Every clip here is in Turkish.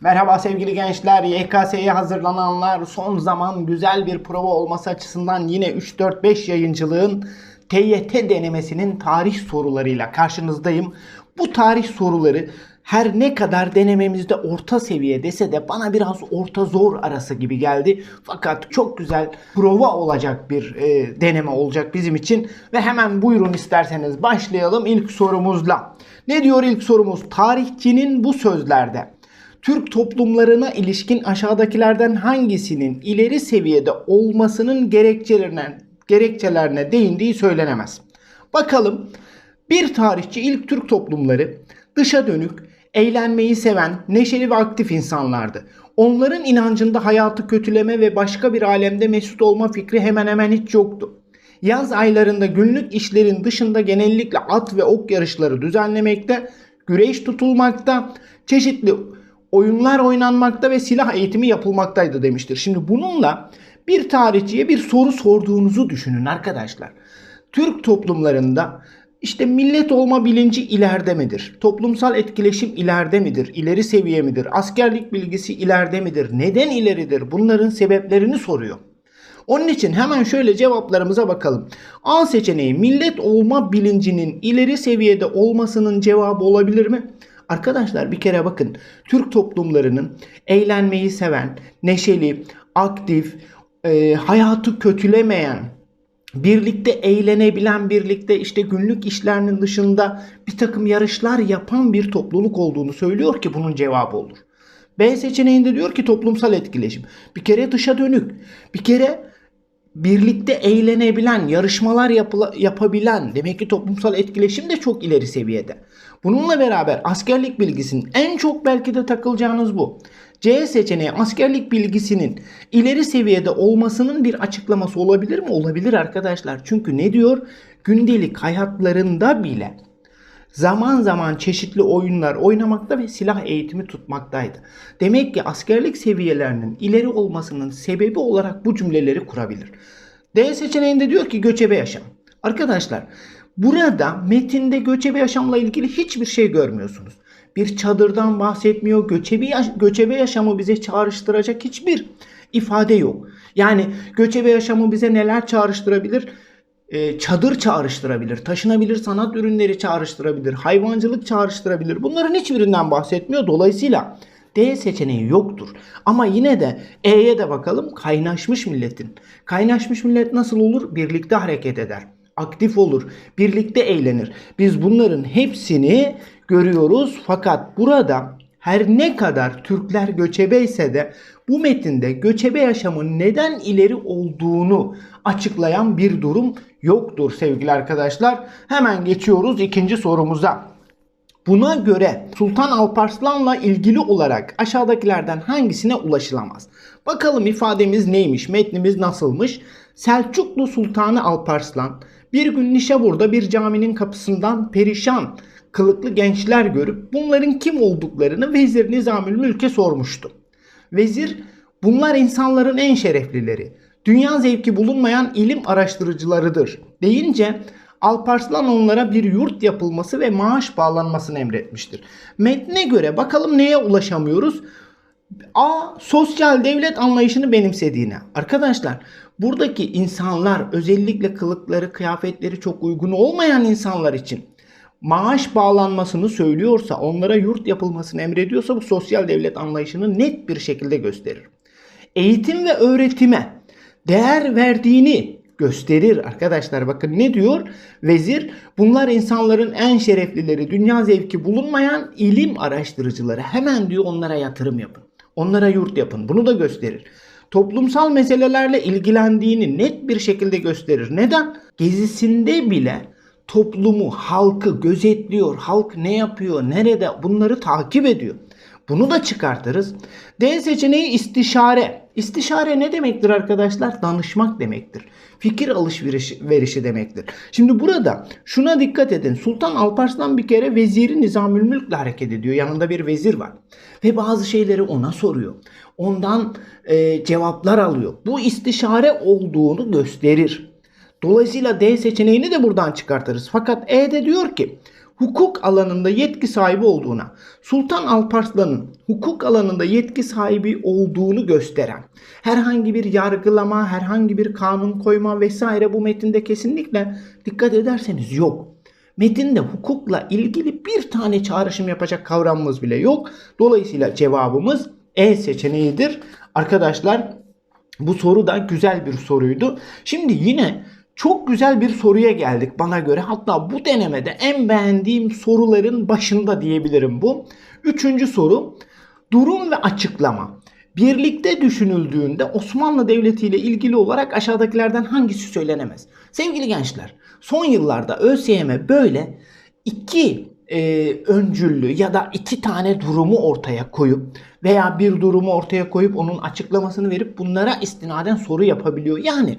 Merhaba sevgili gençler, YKS'ye hazırlananlar son zaman güzel bir prova olması açısından yine 3-4-5 yayıncılığın TYT denemesinin tarih sorularıyla karşınızdayım. Bu tarih soruları her ne kadar denememizde orta seviye dese de bana biraz orta zor arası gibi geldi. Fakat çok güzel prova olacak bir e, deneme olacak bizim için. Ve hemen buyurun isterseniz başlayalım ilk sorumuzla. Ne diyor ilk sorumuz? Tarihçinin bu sözlerde Türk toplumlarına ilişkin aşağıdakilerden hangisinin ileri seviyede olmasının gerekçelerine, gerekçelerine değindiği söylenemez. Bakalım bir tarihçi ilk Türk toplumları dışa dönük, eğlenmeyi seven, neşeli ve aktif insanlardı. Onların inancında hayatı kötüleme ve başka bir alemde mesut olma fikri hemen hemen hiç yoktu. Yaz aylarında günlük işlerin dışında genellikle at ve ok yarışları düzenlemekte, güreş tutulmakta, çeşitli oyunlar oynanmakta ve silah eğitimi yapılmaktaydı demiştir. Şimdi bununla bir tarihçiye bir soru sorduğunuzu düşünün arkadaşlar. Türk toplumlarında işte millet olma bilinci ileride midir? Toplumsal etkileşim ileride midir? İleri seviye midir? Askerlik bilgisi ileride midir? Neden ileridir? Bunların sebeplerini soruyor. Onun için hemen şöyle cevaplarımıza bakalım. A seçeneği millet olma bilincinin ileri seviyede olmasının cevabı olabilir mi? Arkadaşlar bir kere bakın Türk toplumlarının eğlenmeyi seven, neşeli, aktif, e, hayatı kötülemeyen, birlikte eğlenebilen, birlikte işte günlük işlerinin dışında bir takım yarışlar yapan bir topluluk olduğunu söylüyor ki bunun cevabı olur. B seçeneğinde diyor ki toplumsal etkileşim. Bir kere dışa dönük, bir kere birlikte eğlenebilen, yarışmalar yapabilen demek ki toplumsal etkileşim de çok ileri seviyede. Bununla beraber askerlik bilgisinin en çok belki de takılacağınız bu. C seçeneği askerlik bilgisinin ileri seviyede olmasının bir açıklaması olabilir mi? Olabilir arkadaşlar. Çünkü ne diyor? Gündelik hayatlarında bile zaman zaman çeşitli oyunlar oynamakta ve silah eğitimi tutmaktaydı. Demek ki askerlik seviyelerinin ileri olmasının sebebi olarak bu cümleleri kurabilir. D seçeneğinde diyor ki göçebe yaşam. Arkadaşlar burada metinde göçebe yaşamla ilgili hiçbir şey görmüyorsunuz. Bir çadırdan bahsetmiyor. Göçebe, yaş- göçebe yaşamı bize çağrıştıracak hiçbir ifade yok. Yani göçebe yaşamı bize neler çağrıştırabilir? E, çadır çağrıştırabilir, taşınabilir sanat ürünleri çağrıştırabilir, hayvancılık çağrıştırabilir. Bunların hiçbirinden bahsetmiyor. Dolayısıyla D seçeneği yoktur. Ama yine de E'ye de bakalım kaynaşmış milletin. Kaynaşmış millet nasıl olur? Birlikte hareket eder. Aktif olur. Birlikte eğlenir. Biz bunların hepsini görüyoruz. Fakat burada her ne kadar Türkler göçebe ise de bu metinde göçebe yaşamın neden ileri olduğunu açıklayan bir durum yoktur sevgili arkadaşlar. Hemen geçiyoruz ikinci sorumuza. Buna göre Sultan Alparslan'la ilgili olarak aşağıdakilerden hangisine ulaşılamaz? Bakalım ifademiz neymiş? Metnimiz nasılmış? Selçuklu Sultanı Alparslan bir gün Nişabur'da bir caminin kapısından perişan kılıklı gençler görüp bunların kim olduklarını Vezir Nizamül Mülk'e sormuştu. Vezir bunlar insanların en şereflileri. Dünya zevki bulunmayan ilim araştırıcılarıdır deyince Alparslan onlara bir yurt yapılması ve maaş bağlanmasını emretmiştir. Metne göre bakalım neye ulaşamıyoruz? A. Sosyal devlet anlayışını benimsediğine. Arkadaşlar buradaki insanlar özellikle kılıkları, kıyafetleri çok uygun olmayan insanlar için maaş bağlanmasını söylüyorsa, onlara yurt yapılmasını emrediyorsa bu sosyal devlet anlayışını net bir şekilde gösterir. Eğitim ve öğretime değer verdiğini gösterir arkadaşlar. Bakın ne diyor? Vezir bunlar insanların en şereflileri, dünya zevki bulunmayan ilim araştırıcıları. Hemen diyor onlara yatırım yapın. Onlara yurt yapın. Bunu da gösterir. Toplumsal meselelerle ilgilendiğini net bir şekilde gösterir. Neden? Gezisinde bile toplumu, halkı gözetliyor. Halk ne yapıyor, nerede bunları takip ediyor. Bunu da çıkartırız. D seçeneği istişare. İstişare ne demektir arkadaşlar? Danışmak demektir. Fikir alışverişi verişi demektir. Şimdi burada şuna dikkat edin. Sultan Alparslan bir kere veziri Nizamül Mülk'le hareket ediyor. Yanında bir vezir var. Ve bazı şeyleri ona soruyor. Ondan e, cevaplar alıyor. Bu istişare olduğunu gösterir. Dolayısıyla D seçeneğini de buradan çıkartırız. Fakat E'de diyor ki hukuk alanında yetki sahibi olduğuna, Sultan Alparslan'ın hukuk alanında yetki sahibi olduğunu gösteren herhangi bir yargılama, herhangi bir kanun koyma vesaire bu metinde kesinlikle dikkat ederseniz yok. Metinde hukukla ilgili bir tane çağrışım yapacak kavramımız bile yok. Dolayısıyla cevabımız E seçeneğidir. Arkadaşlar bu soru da güzel bir soruydu. Şimdi yine çok güzel bir soruya geldik bana göre. Hatta bu denemede en beğendiğim soruların başında diyebilirim bu. Üçüncü soru. Durum ve açıklama. Birlikte düşünüldüğünde Osmanlı Devleti ile ilgili olarak aşağıdakilerden hangisi söylenemez? Sevgili gençler, son yıllarda ÖSYM böyle iki e, öncüllü ya da iki tane durumu ortaya koyup veya bir durumu ortaya koyup onun açıklamasını verip bunlara istinaden soru yapabiliyor. Yani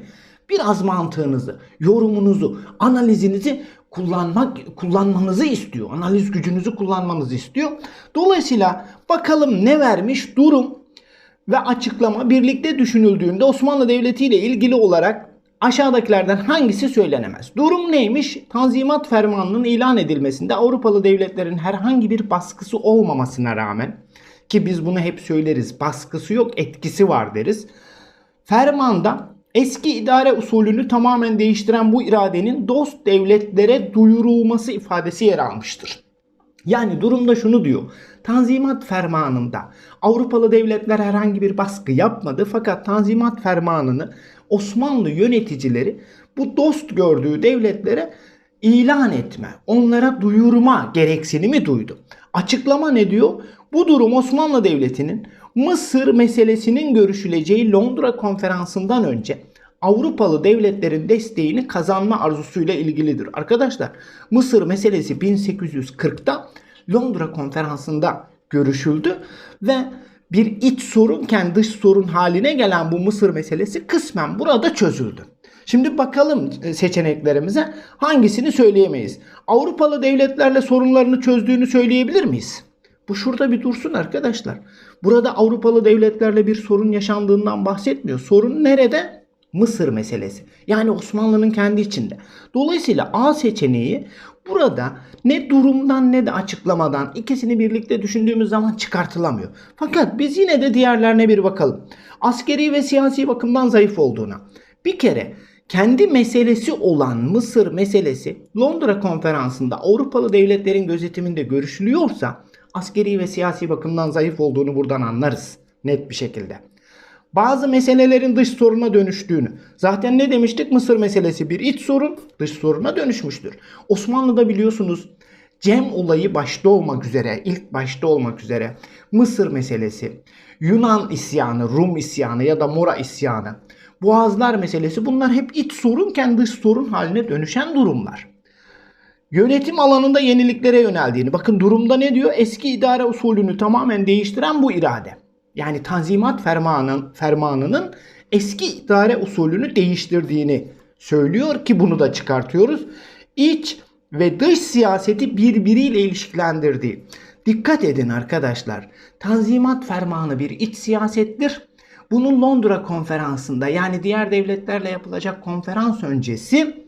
biraz mantığınızı, yorumunuzu, analizinizi kullanmak kullanmanızı istiyor. Analiz gücünüzü kullanmanızı istiyor. Dolayısıyla bakalım ne vermiş durum ve açıklama birlikte düşünüldüğünde Osmanlı Devleti ile ilgili olarak aşağıdakilerden hangisi söylenemez? Durum neymiş? Tanzimat Fermanı'nın ilan edilmesinde Avrupalı devletlerin herhangi bir baskısı olmamasına rağmen ki biz bunu hep söyleriz baskısı yok etkisi var deriz. Fermanda eski idare usulünü tamamen değiştiren bu iradenin dost devletlere duyurulması ifadesi yer almıştır. Yani durumda şunu diyor. Tanzimat fermanında Avrupalı devletler herhangi bir baskı yapmadı fakat Tanzimat fermanını Osmanlı yöneticileri bu dost gördüğü devletlere ilan etme, onlara duyurma gereksinimi duydu. Açıklama ne diyor? Bu durum Osmanlı Devleti'nin Mısır meselesinin görüşüleceği Londra konferansından önce Avrupalı devletlerin desteğini kazanma arzusuyla ilgilidir. Arkadaşlar Mısır meselesi 1840'ta Londra konferansında görüşüldü ve bir iç sorunken dış sorun haline gelen bu Mısır meselesi kısmen burada çözüldü. Şimdi bakalım seçeneklerimize hangisini söyleyemeyiz. Avrupalı devletlerle sorunlarını çözdüğünü söyleyebilir miyiz? Bu şurada bir dursun arkadaşlar. Burada Avrupalı devletlerle bir sorun yaşandığından bahsetmiyor. Sorun nerede? Mısır meselesi. Yani Osmanlı'nın kendi içinde. Dolayısıyla A seçeneği burada ne durumdan ne de açıklamadan ikisini birlikte düşündüğümüz zaman çıkartılamıyor. Fakat biz yine de diğerlerine bir bakalım. Askeri ve siyasi bakımdan zayıf olduğuna. Bir kere kendi meselesi olan Mısır meselesi Londra konferansında Avrupalı devletlerin gözetiminde görüşülüyorsa askeri ve siyasi bakımdan zayıf olduğunu buradan anlarız net bir şekilde. Bazı meselelerin dış soruna dönüştüğünü. Zaten ne demiştik? Mısır meselesi bir iç sorun, dış soruna dönüşmüştür. Osmanlı'da biliyorsunuz Cem olayı başta olmak üzere, ilk başta olmak üzere Mısır meselesi, Yunan isyanı, Rum isyanı ya da Mora isyanı, Boğazlar meselesi bunlar hep iç sorunken dış sorun haline dönüşen durumlar. Yönetim alanında yeniliklere yöneldiğini. Bakın durumda ne diyor? Eski idare usulünü tamamen değiştiren bu irade. Yani Tanzimat Fermanı'nın fermanının eski idare usulünü değiştirdiğini söylüyor ki bunu da çıkartıyoruz. İç ve dış siyaseti birbiriyle ilişkilendirdiği. Dikkat edin arkadaşlar. Tanzimat Fermanı bir iç siyasettir. Bunun Londra konferansında yani diğer devletlerle yapılacak konferans öncesi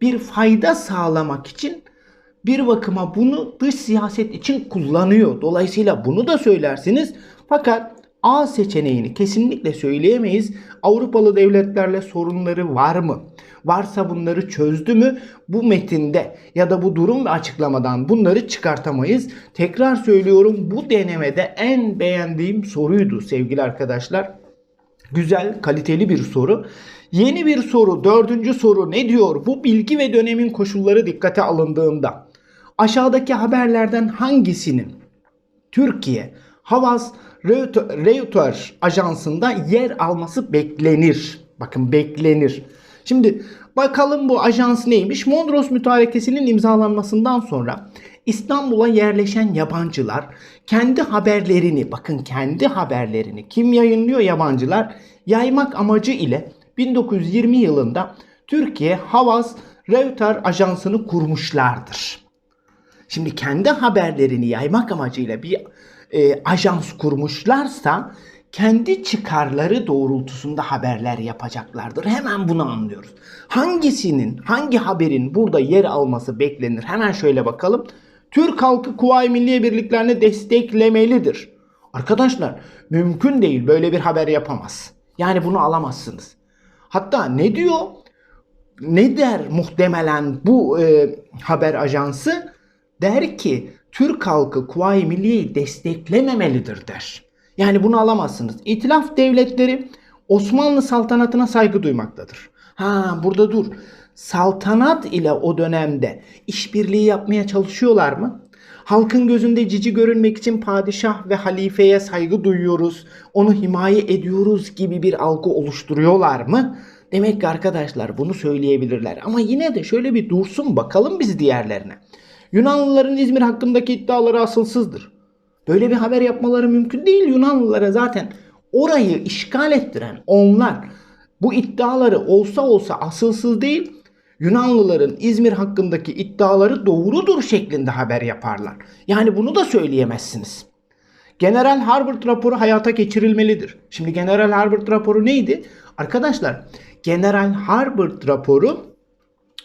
bir fayda sağlamak için bir bakıma bunu dış siyaset için kullanıyor. Dolayısıyla bunu da söylersiniz. Fakat A seçeneğini kesinlikle söyleyemeyiz. Avrupalı devletlerle sorunları var mı? Varsa bunları çözdü mü? Bu metinde ya da bu durum ve açıklamadan bunları çıkartamayız. Tekrar söylüyorum bu denemede en beğendiğim soruydu sevgili arkadaşlar. Güzel, kaliteli bir soru. Yeni bir soru, dördüncü soru ne diyor? Bu bilgi ve dönemin koşulları dikkate alındığında aşağıdaki haberlerden hangisinin Türkiye, Havas, Reuters ajansında yer alması beklenir. Bakın beklenir. Şimdi bakalım bu ajans neymiş? Mondros Mütarekesi'nin imzalanmasından sonra İstanbul'a yerleşen yabancılar kendi haberlerini, bakın kendi haberlerini kim yayınlıyor yabancılar? Yaymak amacı ile 1920 yılında Türkiye Havas Reuters ajansını kurmuşlardır. Şimdi kendi haberlerini yaymak amacıyla bir e, ajans kurmuşlarsa kendi çıkarları doğrultusunda haberler yapacaklardır. Hemen bunu anlıyoruz. Hangisinin, hangi haberin burada yer alması beklenir? Hemen şöyle bakalım. Türk halkı Kuvayi Milliye Birliklerini desteklemelidir. Arkadaşlar mümkün değil böyle bir haber yapamaz. Yani bunu alamazsınız. Hatta ne diyor? Ne der muhtemelen bu e, haber ajansı? Der ki Türk halkı Kuvayi Milliye'yi desteklememelidir der. Yani bunu alamazsınız. İtilaf devletleri Osmanlı saltanatına saygı duymaktadır. Ha burada dur. Saltanat ile o dönemde işbirliği yapmaya çalışıyorlar mı? Halkın gözünde cici görünmek için padişah ve halifeye saygı duyuyoruz, onu himaye ediyoruz gibi bir algı oluşturuyorlar mı? Demek ki arkadaşlar bunu söyleyebilirler. Ama yine de şöyle bir dursun bakalım biz diğerlerine. Yunanlıların İzmir hakkındaki iddiaları asılsızdır. Böyle bir haber yapmaları mümkün değil. Yunanlılara zaten orayı işgal ettiren onlar. Bu iddiaları olsa olsa asılsız değil. Yunanlıların İzmir hakkındaki iddiaları doğrudur şeklinde haber yaparlar. Yani bunu da söyleyemezsiniz. General Harbert raporu hayata geçirilmelidir. Şimdi General Harbert raporu neydi? Arkadaşlar General Harbert raporu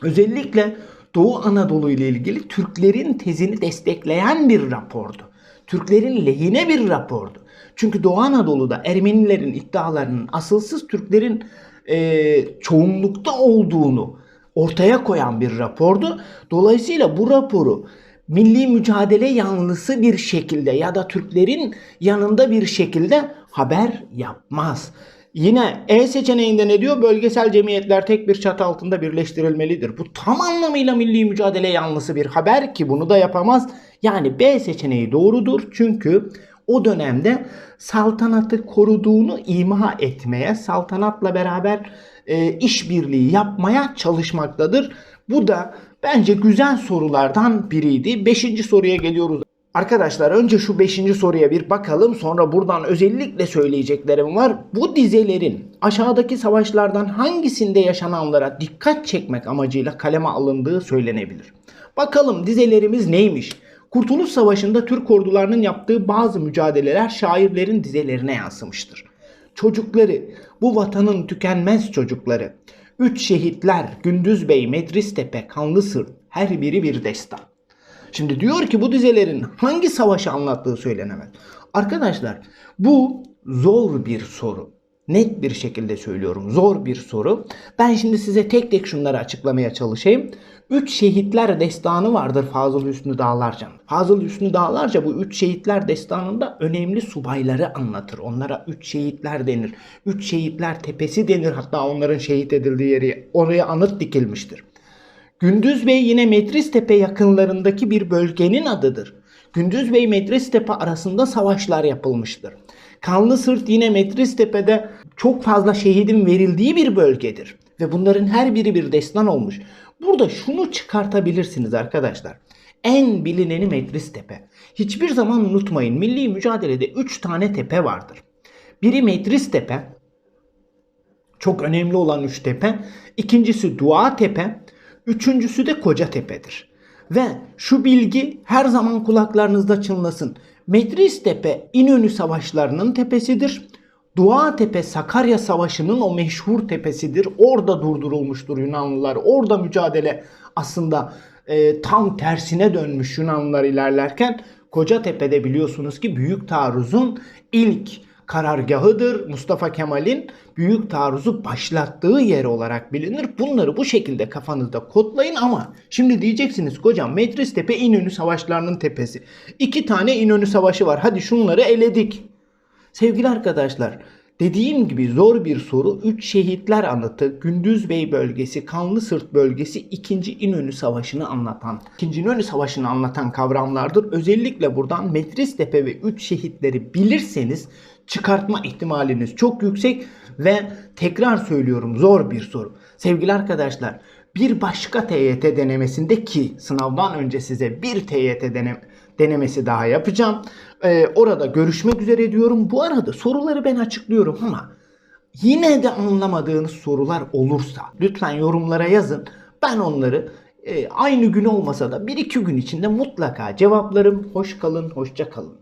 özellikle Doğu Anadolu ile ilgili Türklerin tezini destekleyen bir rapordu. Türklerin lehine bir rapordu. Çünkü Doğu Anadolu'da Ermenilerin iddialarının asılsız Türklerin e, çoğunlukta olduğunu ortaya koyan bir rapordu. Dolayısıyla bu raporu milli mücadele yanlısı bir şekilde ya da Türklerin yanında bir şekilde haber yapmaz. Yine E seçeneğinde ne diyor? Bölgesel cemiyetler tek bir çatı altında birleştirilmelidir. Bu tam anlamıyla milli mücadele yanlısı bir haber ki bunu da yapamaz. Yani B seçeneği doğrudur. Çünkü o dönemde saltanatı koruduğunu ima etmeye, saltanatla beraber e, işbirliği yapmaya çalışmaktadır. Bu da bence güzel sorulardan biriydi. Beşinci soruya geliyoruz. Arkadaşlar önce şu 5. soruya bir bakalım sonra buradan özellikle söyleyeceklerim var. Bu dizelerin aşağıdaki savaşlardan hangisinde yaşananlara dikkat çekmek amacıyla kaleme alındığı söylenebilir. Bakalım dizelerimiz neymiş? Kurtuluş Savaşı'nda Türk ordularının yaptığı bazı mücadeleler şairlerin dizelerine yansımıştır. Çocukları, bu vatanın tükenmez çocukları, Üç şehitler, Gündüz Bey, Medris Tepe, Kanlı Sırt, her biri bir destan. Şimdi diyor ki bu dizelerin hangi savaşı anlattığı söylenemez. Arkadaşlar bu zor bir soru. Net bir şekilde söylüyorum. Zor bir soru. Ben şimdi size tek tek şunları açıklamaya çalışayım. Üç şehitler destanı vardır Fazıl Hüsnü Dağlarca. Fazıl Hüsnü Dağlarca bu üç şehitler destanında önemli subayları anlatır. Onlara üç şehitler denir. Üç şehitler tepesi denir. Hatta onların şehit edildiği yeri oraya anıt dikilmiştir. Gündüz Bey yine Metristepe yakınlarındaki bir bölgenin adıdır. Gündüz Bey Metristepe arasında savaşlar yapılmıştır. Kanlı Sırt yine Metristepe'de çok fazla şehidin verildiği bir bölgedir. Ve bunların her biri bir destan olmuş. Burada şunu çıkartabilirsiniz arkadaşlar. En bilineni Metristepe. Hiçbir zaman unutmayın milli mücadelede 3 tane tepe vardır. Biri Metristepe, çok önemli olan üç tepe. İkincisi Dua Tepe, üçüncüsü de Koca Tepe'dir. Ve şu bilgi her zaman kulaklarınızda çınlasın. Medris Tepe İnönü Savaşları'nın tepesidir. Dua Tepe Sakarya Savaşı'nın o meşhur tepesidir. Orada durdurulmuştur Yunanlılar. Orada mücadele aslında e, tam tersine dönmüş Yunanlılar ilerlerken Kocatepe'de biliyorsunuz ki Büyük Taarruz'un ilk karargahıdır. Mustafa Kemal'in büyük taarruzu başlattığı yer olarak bilinir. Bunları bu şekilde kafanızda kodlayın ama şimdi diyeceksiniz kocam Medris Tepe İnönü Savaşları'nın tepesi. İki tane İnönü Savaşı var. Hadi şunları eledik. Sevgili arkadaşlar Dediğim gibi zor bir soru. Üç şehitler anıtı, Gündüz Bey bölgesi, Kanlı Sırt bölgesi 2. İnönü Savaşı'nı anlatan, 2. İnönü Savaşı'nı anlatan kavramlardır. Özellikle buradan Metris Tepe ve üç şehitleri bilirseniz çıkartma ihtimaliniz çok yüksek ve tekrar söylüyorum zor bir soru. Sevgili arkadaşlar bir başka TYT denemesinde ki sınavdan önce size bir TYT denem denemesi daha yapacağım. Ee, orada görüşmek üzere diyorum. Bu arada soruları ben açıklıyorum ama yine de anlamadığınız sorular olursa lütfen yorumlara yazın. Ben onları e, aynı gün olmasa da bir iki gün içinde mutlaka cevaplarım. Hoş kalın, hoşça kalın.